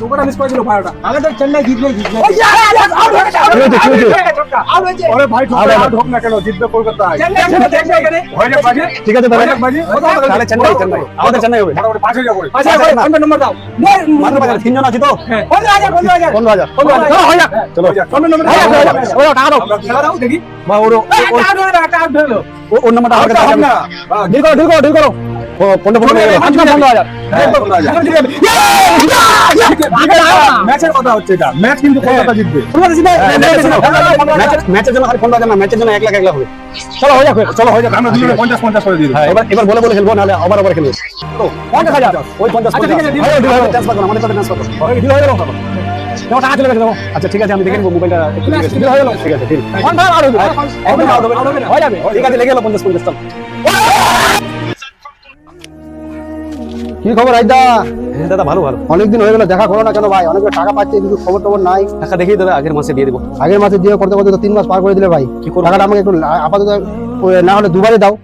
চোখটা মিস করেছিল আগে তো চেন্নাই জিতবে জিতবে আরে, ভাই হোক না কেন? জিতবে কলকাতায়। ঠিক আছে তাহলে চেন্নাই চেন্নাই। আমাদের চেন্নাই হবে। মোটামুটি পাঁচ হাজার করে আচ্ছা, আচ্ছা, ফোনপে নম্বর দাও। মাত্র বাজার তিনজন আছি তো? পনেরো হাজার, পনেরো হাজার। পনেরো হাজার পনেরো হাজার। চলো, হয়ে যাক। চলো। নম্বর হয়ে যাক। দাও। ওই টাকা দাও। টাকা দাও, দেখি। বা ওর এই, একটা out হয়ে গেল, একটা out হয়ে গেল। ও- ওর নাম্বারটা আমার কাছে না। ডিল করো ডিল করো ডিল করো পনেরো পনেরো হাজার পনেরো। হাজার। হ্যাঁ, পনেরো হাজার। এখন ঠিক আছে। ম্যাচের কথা হচ্ছে এটা। ম্যাচ কিন্তু কলকাতা জিতবে। ম্যাচের ম্যাচের জন্য খালি পনেরো হাজার না ম্যাচের জন্য এক লাখ এক লাখ হবে। চলো হয়ে যাক চলো হয়ে যাক। আমরা দুজনে পঞ্চাশ পঞ্চাশ করে হ্যাঁ এবার এবার বলে বলে খেলব নাহলে আবার আবার খেলব। পঞ্চাশ হাজার ওই পঞ্চাশ আচ্ছা, ঠিক আছে, দিন। ট্রান্সফার করো আমাদের সাথে ট্রান্সফার করো। দিল হয়ে গেল। দেখো টাকা চলে গেছে দেখো আচ্ছা ঠিক আছে আমি দেখে নেব মোবাইলটা ঠিক আছে হয়ে গেল ঠিক আছে ঠিক আর হবে হবে হয়ে যাবে ঠিক আছে লেগে গেল পঞ্চাশ পঞ্চাশ কি খবর হ্যাঁ দাদা ভালো ভালো। অনেকদিন হয়ে গেল দেখা করো না কেন ভাই? অনেক টাকা পাচ্ছে কিন্তু খবর টবর নাই। টাকা দেখি দাদা আগের মাসে দিয়ে দেবো। আগের মাসে দিয়ে করতে করতে তো তিন মাস পার করে দিলে ভাই। কি করব? টাকাটা আমাকে একটু আপাতত না হলে দুবারে দাও।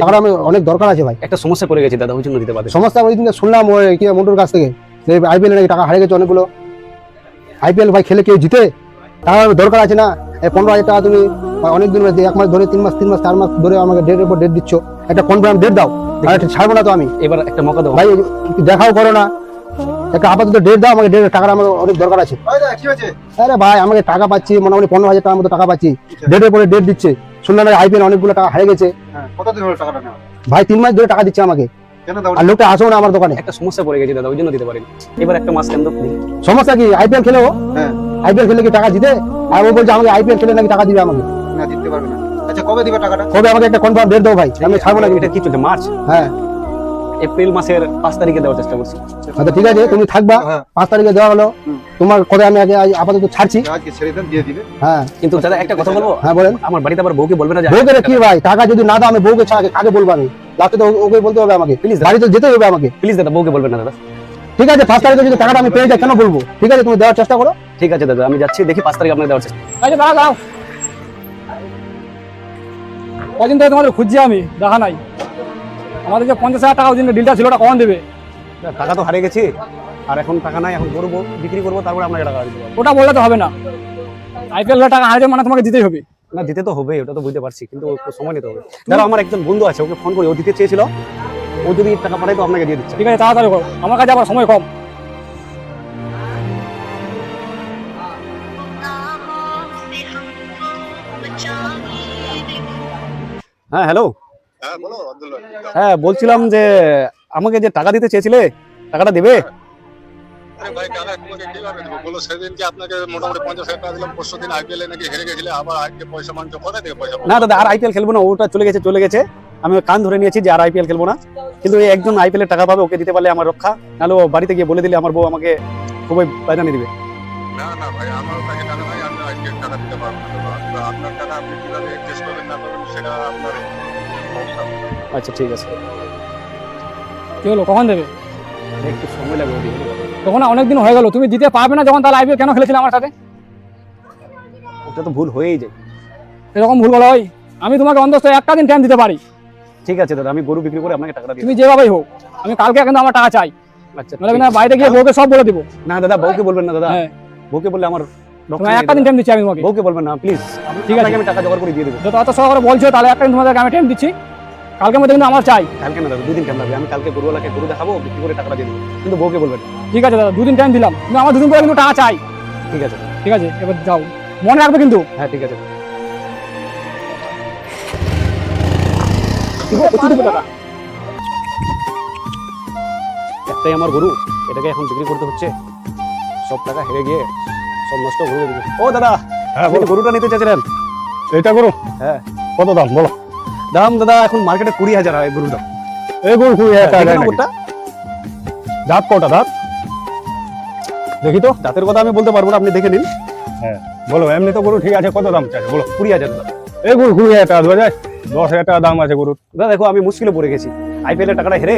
টাকাটা আমি অনেক দরকার আছে ভাই। একটা সমস্যা পড়ে গেছে দাদা ওই জন্য দিতে পারবে সমস্যা ওই দিন শুনলাম ওই কি মন্টুর কাছ থেকে। আইপিএল নাকি টাকা হারিয়ে গেছে অনেকগুলো। আইপিএল ভাই খেলে কেউ জিতে টাকা দরকার আছে না। এই পনেরো হাজার টাকা তুমি অনেক দিন এক মাস ধরে তিন মাস তিন মাস চার মাস ধরে আমাকে ডেটের উপর ডেট দিচ্ছ। একটা কনফার্ম ডেট দাও ছাড়বো না তো আমি। এবার একটা মৌকা দেবো ভাই দেখাও করো না। একটা আপাতত ডেট দাও আমাকে ডেট টাকার আমার অনেক দরকার আছে। আরে ভাই আমাকে টাকা পাচ্ছি মোটামুটি পনেরো হাজার টাকার মতো টাকা পাচ্ছি। ডেটের পরে ডেট দিচ্ছে। শুনলাম আইপিএল অনেকগুলো টাকা হারিয়ে গেছে। হ্যাঁ কতদিন হলো টাকাটা ভাই তিন মাস ধরে টাকা দিচ্ছে আমাকে। দাও আর লোকটা আসো না আমার দোকানে। একটা সমস্যা পড়ে গেছে দাদা ওই জন্য দিতে পারিনি। এবার একটা মাস কেন সমস্যা কি? আইপিএল খেলে ও? হ্যাঁ। আইপিএল খেলে কি টাকা দিতে আর ও বলছে আমাকে আইপিএল খেলে নাকি টাকা দিবে আমাকে। না দিতে পারবে না। আচ্ছা কবে দিবে টাকাটা? কবে আমাকে একটা কনফার্ম ডেট দাও ভাই আমি ছাড়বো না এটা কি চলছে মার্চ? হ্যাঁ। এপ্রিল মাসের পাঁচ তারিখে দেওয়ার চেষ্টা করছি। আচ্ছা ঠিক আছে তুমি থাকবা। হ্যাঁ। পাঁচ তারিখে দেওয়া হলো। তোমার কথা আমি আগে আপাতত ছাড়ছি। হ্যাঁ। কিন্তু দাদা একটা কথা বলব? হ্যাঁ বলেন। আমার বাড়িতে আবার বউকে বলবে না যে বউকে কি ভাই? টাকা যদি না দাও আমি বউকে ছাড়া কাকে বলব আমি। লাস্টে তো ওকে বলতে হবে আমাকে। Please, বাড়িতে যেতে হবে আমাকে। প্লিজ দাদা বউকে বলবে না দাদা। ঠিক আছে পাঁচ তারিখে যদি টাকাটা আমি পেয়ে যাই কেন বলব? ঠিক আছে তুমি দেওয়ার চেষ্টা করো। ঠিক আছে দাদা আমি যাচ্ছি দেখি পাঁচ তারিখ আপনাকে দেওয়ার চেষ্টা আচ্ছা, দাঁড়াও, দাঁড়াও। কদিন থেকে তোমাদের খুঁজছি আমি দেখা নাই। আমাদের যে পঞ্চাশ হাজার টাকা ওই দিন ডিলটা ছিল ওটা কখন দেবে? টাকা তো হারিয়ে গেছি আর এখন টাকা নাই এখন করব বিক্রি করব তারপরে আপনাকে টাকা দিতে পারব। ওটা বললে তো হবে না। আইপিএল টাকা হারিয়ে মানে তোমাকে দিতেই হবে। না দিতে তো হবে ওটা তো বুঝতে পারছি কিন্তু সময় নিতে হবে। দাদা আমার একজন বন্ধু আছে ওকে ফোন করে ও দিতে চেয়েছিল ও যদি টাকা পাঠায় তো আপনাকে দিয়ে দিচ্ছে। ঠিক আছে তাড়াতাড়ি করো। আমার কাছে আবার সময় কম। হ্যাঁ হ্যালো হ্যাঁ হ্যাঁ বলছিলাম যে আমাকে যে টাকা দিতে চেয়েছিলে টাকাটা দেবে? ভাই টাকা তোমাকে কীভাবে দেবো? বলো সেদিনকে আপনাকে মোটামুটি পঞ্চাশ হাজার টাকা দিলাম পরশু দিন আইপিএল নাকি হেরে গেছিলে আবার আজকে পয়সা মানছো কোথায় থেকে পয়সা না দাদা আর আইপিএল খেলব না ওটা চলে গেছে চলে গেছে। আমি কান ধরে নিয়েছি যে আর আইপিএল খেলব না। কিন্তু একজন আইপিএল এর টাকা পাবে ওকে দিতে পারলে আমার রক্ষা। নাহলে ও বাড়িতে গিয়ে বলে দিলে আমার বউ আমাকে খুবই বাজানি দিবে। না না ভাই আমার কাছে টাকা নাই আমি আজকে টাকা দিতে পারব না। আপনার টাকা আপনি কীভাবে অ্যাডজাস্ট করবেন না করবেন সেটা আপনার সমস্যা। আচ্ছা ঠিক আছে। কি হলো কখন দেবে? একটু সময় লাগবে তখন অনেক দিন হয়ে গেল তুমি দিতে পারবে না যখন তাহলে আইপিএল কেন খেলেছিলে আমার সাথে? ওটা তো ভুল হয়েই যায়। এরকম ভুল বলা হয়? আমি তোমাকে অন্তত একটা দিন টাইম দিতে পারি। ঠিক আছে দাদা আমি গরু বিক্রি করে আপনাকে টাকাটা দিয়ে তুমি যেভাবেই হোক আমি কালকে কিন্তু আমার টাকা চাই। আচ্ছা কিন্তু বাইরে গিয়ে বউকে সব বলে দিব। না দাদা বউকে বলবেন না দাদা। হ্যাঁ। বউকে বললে আমার একটা দিন টাইম দিচ্ছি আমি তোমাকে। বউকে বলবেন না প্লিজ ঠিক আছে। আমি টাকা জোগাড় করে দিয়ে দেবো। যত অত সহকারে বলছো তাহলে একটা দিন তোমাদেরকে আমি টাইম দিচ্ছি। কালকের মধ্যে কিন্তু আমার চাই। কালকে না দাদা দুদিন কেন লাগবে। আমি কালকে গরুওয়ালাকে গরু দেখাবো বিক্রি করে টাকাটা দিয়ে দেবো। কিন্তু বউকে বলবেন ঠিক আছে দাদা দুদিন টাইম দিলাম। কিন্তু আমার দুদিন পরে কিন্তু টাকা চাই। ঠিক আছে। ঠিক আছে এবার যাও। মনে রাখবে কিন্তু। হ্যাঁ ঠিক আছে। একটাই আমার গরু এটাকে এখন বিক্রি করতে হচ্ছে। সব টাকা হেরে গিয়ে সব নষ্ট দেবে। ও দাদা হ্যাঁ বলো। গরুটা নিতে চাইছিলেন? এটা গরু? হ্যাঁ। কত দাম বলো। দাম দাদা এখন মার্কেটে কুড়ি হাজার হয় গরুটা এই গরু কুড়ি হাজার টাকা? দাঁত কটা দাঁত? দেখি তো। দাঁতের কথা আমি বলতে পারব না আপনি দেখে নিন। হ্যাঁ বলো এমনি তো গরু ঠিক আছে কত দাম চাইছে বলো কুড়ি হাজার দাদা। এই গরু কুড়ি হাজার টাকা দু হাজার দশ হাজার টাকা দাম আছে গরুর। দাদা দেখো আমি মুশকিলে পড়ে গেছি। আইপিএল এর টাকাটা হেরে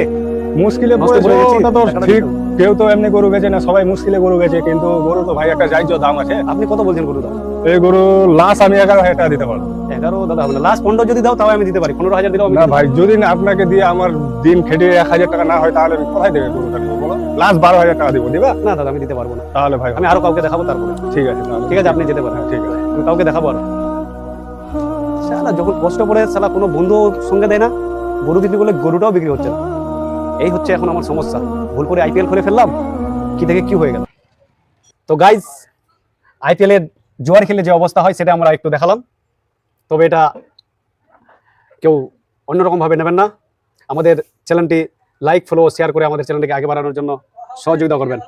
মুশকিলে পড়েছে? ওটা তো ঠিক। কেউ তো এমনি গরু বেচে না সবাই মুশকিলে গরু বেচে কিন্তু গরু তো ভাই একটা যাইজ দাম আছে। আপনি কত বলছেন গরু দাম? এই গরু লাস্ট আমি এগারো হাজার টাকা দিতে পারব। এগারো দাদা হবে না লাস্ট পনেরো যদি দাও তাও আমি দিতে পারি। পনেরো হাজার দিলেও না ভাই যদি না আপনাকে দিয়ে আমার দিন খেটে এক হাজার টাকা না হয় তাহলে আমি কোথায় দেবে গরুটা? বলো। লাস্ট বারো হাজার টাকা দিব দিবা? না দাদা আমি দিতে পারব না। তাহলে ভাই আমি আরও কাউকে দেখাবো তারপরে। ঠিক আছে ঠিক আছে আপনি যেতে পারেন। ঠিক আছে। আমি কাউকে দেখাবো আর। যখন কষ্ট করে সালা কোনো বন্ধু সঙ্গে দেয় না গরু বিক্রি করলে গরুটাও বিক্রি হচ্ছে না। এই হচ্ছে এখন আমার সমস্যা। ভুল করে আইপিএল খুলে ফেললাম, কি থেকে কি হয়ে গেল? তো গাইজ আইপিএল এর জোয়ার খেলে যে অবস্থা হয়, সেটা আমরা একটু দেখালাম। তবে এটা কেউ অন্যরকম ভাবে নেবেন না। আমাদের চ্যানেলটি লাইক ফলো শেয়ার করে আমাদের চ্যানেলটিকে আগে বাড়ানোর জন্য সহযোগিতা করবেন।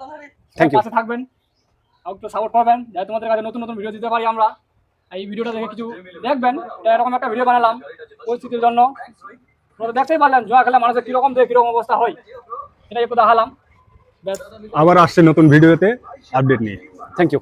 থ্যাংক ইউ থাকবেন একটু সাপোর্ট পাবেন, যাতে তোমাদের কাছে নতুন নতুন ভিডিও দিতে পারি আমরা। এই ভিডিওটা দেখে কিছু দেখবেন এরকম একটা ভিডিও বানালাম পরিস্থিতির জন্য। তোমরা দেখতেই পারলেন জোয়া খেলা মানুষের কীরকম দেখে কীরকম অবস্থা হয়। এটা একটু দেখালাম। আবার আসছে নতুন ভিডিওতে আপডেট নিয়ে। Thank you